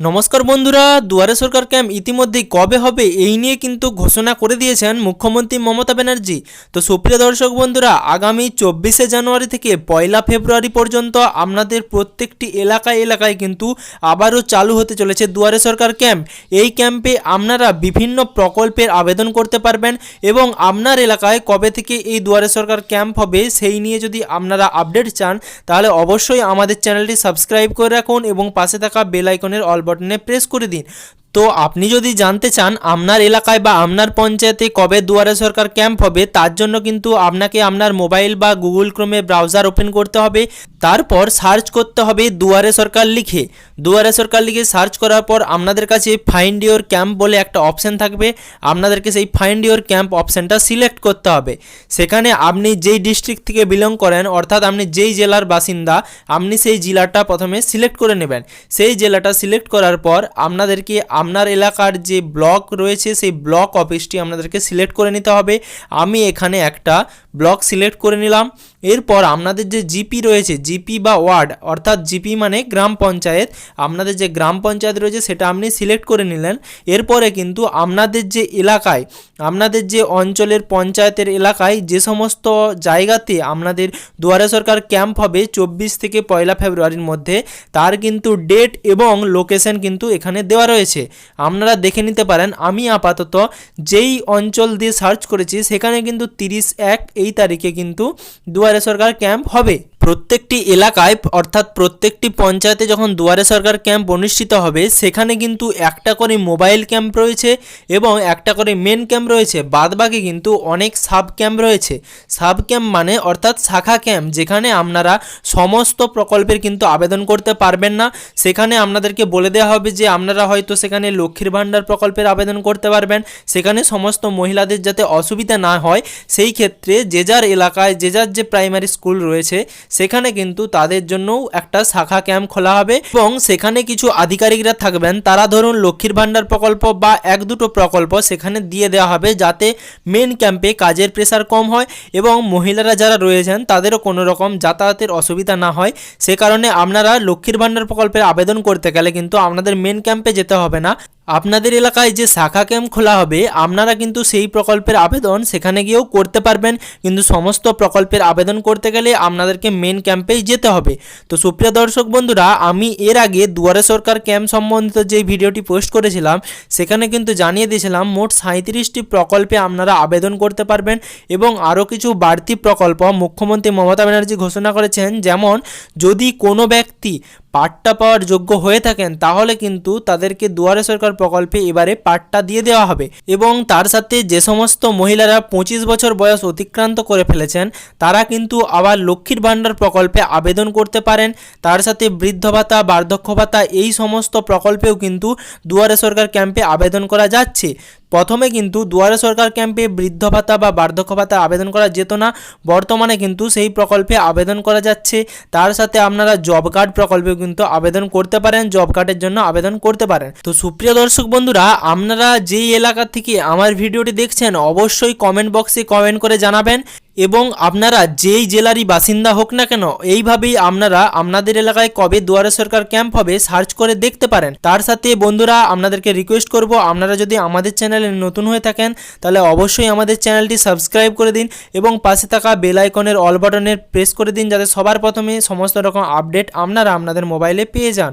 নমস্কার বন্ধুরা, দুয়ারে সরকার ক্যাম্প ইতিমধ্যেই কবে হবে এই নিয়ে কিন্তু ঘোষণা করে দিয়েছেন মুখ্যমন্ত্রী মমতা ব্যানার্জি। তো সুপ্রিয় দর্শক বন্ধুরা, আগামী চব্বিশে জানুয়ারি থেকে পয়লা ফেব্রুয়ারি পর্যন্ত আপনাদের প্রত্যেকটি এলাকায় এলাকায় কিন্তু আবারও চালু হতে চলেছে দুয়ারে সরকার ক্যাম্প। এই ক্যাম্পে আপনারা বিভিন্ন প্রকল্পের আবেদন করতে পারবেন এবং আপনার এলাকায় কবে থেকে এই দুয়ারে সরকার ক্যাম্প হবে সেই নিয়ে যদি আপনারা আপডেট চান, তাহলে অবশ্যই আমাদের চ্যানেলটি সাবস্ক্রাইব করে রাখুন এবং পাশে থাকা বেল আইকনের অল বাটনে প্রেস করে দিন। তো আপনি যদি জানতে চান আপনার এলাকায় বা আপনার পঞ্চায়েতে কবে দুয়ারে সরকার ক্যাম্প হবে, তার জন্য কিন্তু আপনাকে আপনার মোবাইল বা গুগল ক্রোমে ব্রাউজার ওপেন করতে হবে। তারপর সার্চ করতে হবে দুয়ারে সরকার লিখে। দুয়ারে সরকার লিখে সার্চ করার পর আপনাদের কাছে ফাইন্ড ইওর ক্যাম্প বলে একটা অপশান থাকবে। আপনাদেরকে সেই ফাইন্ড ইওর ক্যাম্প অপশানটা সিলেক্ট করতে হবে। সেখানে আপনি যেই ডিস্ট্রিক্ট থেকে বিলং করেন, অর্থাৎ আপনি যেই জেলার বাসিন্দা, আপনি সেই জেলাটা প্রথমে সিলেক্ট করে নেবেন। সেই জেলাটা সিলেক্ট করার পর আপনাদেরকে আপনার এলাকার যে ব্লক রয়েছে, সেই ব্লক অফিসটি আপনাদেরকে সিলেক্ট করে নিতে হবে। আমি এখানে একটা ব্লক সিলেক্ট করে নিলাম। এরপর আপনাদের যে জিপি রয়েছে, জিপি বা ওয়ার্ড, অর্থাৎ জিপি মানে গ্রাম পঞ্চায়েত, আপনাদের যে গ্রাম পঞ্চায়েত রয়েছে সেটা আপনি সিলেক্ট করে নিলেন। এরপরে কিন্তু আপনাদের যে এলাকায়, আপনাদের যে অঞ্চলের পঞ্চায়েতের এলাকায় যে সমস্ত জায়গাতে আপনাদের দুয়ারে সরকার ক্যাম্প হবে চব্বিশ থেকে পয়লা ফেব্রুয়ারির মধ্যে, তার কিন্তু ডেট এবং লোকেশন কিন্তু এখানে দেওয়া রয়েছে। আপনারা দেখে নিতে পারেন, আমি আপাতত যেই অঞ্চল দিয়ে সার্চ করেছি, সেখানে কিন্তু তিরিশ এক এই তারিখে কিন্তু দুয়ারে সরকার ক্যাম্প হবে? প্রত্যেকটি এলাকায়, অর্থাৎ প্রত্যেকটি পঞ্চায়েতে যখন দুয়ারে সরকার ক্যাম্প অনুষ্ঠিত হবে, সেখানে কিন্তু একটা করে মোবাইল ক্যাম্প রয়েছে এবং একটা করে মেন ক্যাম্প রয়েছে। বাদবাকি কিন্তু অনেক সাব ক্যাম্প রয়েছে। সাব ক্যাম্প মানে অর্থাৎ শাখা ক্যাম্প, যেখানে আপনারা সমস্ত প্রকল্পের কিন্তু আবেদন করতে পারবেন না। সেখানে আপনাদেরকে বলে দেওয়া হবে যে, আপনারা হয়তো সেখানে লক্ষ্মীর ভাণ্ডার প্রকল্পের আবেদন করতে পারবেন। সেখানে সমস্ত মহিলাদের যাতে অসুবিধা না হয়, সেই ক্ষেত্রে যে যার এলাকায়, যে যার যে প্রাইমারি স্কুল রয়েছে, সেখানে কিন্তু তাদের জন্যও একটা শাখা ক্যাম্প খোলা হবে এবং সেখানে কিছু আধিকারিকরা থাকবেন। তারা ধরুন লক্ষ্মীর ভাণ্ডার প্রকল্প বা এক দুটো প্রকল্প সেখানে দিয়ে দেওয়া হবে যাতে মেন ক্যাম্পে কাজের প্রেসার কম হয় এবং মহিলারা যারা রয়েছেন তাদেরও কোনো রকম যাতায়াতের অসুবিধা না হয়। সে কারণে আপনারা লক্ষ্মীর ভাণ্ডার প্রকল্পের আবেদন করতে গেলে কিন্তু আপনাদের মেন ক্যাম্পে যেতে হবে না। আপনাদের এলাকায় যে শাখা ক্যাম্প খোলা হবে, আপনারা কিন্তু সেই প্রকল্পের আবেদন সেখানে গিয়েও করতে পারবেন। কিন্তু সমস্ত প্রকল্পের আবেদন করতে গেলে আপনাদেরকে মেন ক্যাম্পেই যেতে হবে। তো সুপ্রিয় দর্শক বন্ধুরা, আমি এর আগে দুয়ারে সরকার ক্যাম্প সম্বন্ধিত যে ভিডিওটি পোস্ট করেছিলাম, সেখানে কিন্তু জানিয়ে দিয়েছিলাম মোট সাঁত্রিশটি প্রকল্পে আপনারা আবেদন করতে পারবেন এবং আরও কিছু বাড়তি প্রকল্প মুখ্যমন্ত্রী মমতা ব্যানার্জি ঘোষণা করেছেন। যেমন, যদি কোনো ব্যক্তি পাট্টা পাওয়ার যোগ্য হয়ে থাকেন, তাহলে কিন্তু তাদেরকে দুয়ারে সরকার প্রকল্পে এবারে পাট্টা দিয়ে দেওয়া হবে। এবং তার সাথে যে সমস্ত মহিলারা পঁচিশ বছর বয়স অতিক্রান্ত করে ফেলেছেন, তারা কিন্তু আবার লক্ষ্মীর ভাণ্ডার প্রকল্পে আবেদন করতে পারেন। তার সাথে বৃদ্ধ ভাতা, বার্ধক্য ভাতা, এই সমস্ত প্রকল্পেও কিন্তু দুয়ারে সরকার ক্যাম্পে আবেদন করা যাচ্ছে। প্রথমে কিন্তু দুয়ারে সরকার ক্যাম্পে বৃদ্ধ ভাতা বা বার্ধক্য ভাতা আবেদন করা যেত না। বর্তমানে কিন্তু সেই প্রকল্পে আবেদন করা যাচ্ছে। তার সাথে আপনারা জব কার্ড প্রকল্পে কিন্তু আবেদন করতে পারেন, জব কার্ডের জন্য আবেদন করতে পারেন। তো সুপ্রিয় দর্শক বন্ধুরা, আপনারা যেই এলাকা থেকে আমার ভিডিওটি দেখছেন, অবশ্যই কমেন্ট বক্সে কমেন্ট করে জানাবেন। এবং আপনারা যেই জেলারই বাসিন্দা হোক না কেন, এইভাবেই আপনারা আপনাদের এলাকায় কবে দুয়ারে সরকার ক্যাম্প হবে সার্চ করে দেখতে পারেন। তার সাথে বন্ধুরা, আপনাদেরকে রিকোয়েস্ট করব, আপনারা যদি আমাদের চ্যানেলে নতুন হয়ে থাকেন, তাহলে অবশ্যই আমাদের চ্যানেলটি সাবস্ক্রাইব করে দিন এবং পাশে থাকা বেল আইকনের অল বাটনের প্রেস করে দিন, যাতে সবার প্রথমে সমস্ত রকম আপডেট আপনারা আপনাদের মোবাইলে পেয়ে যান।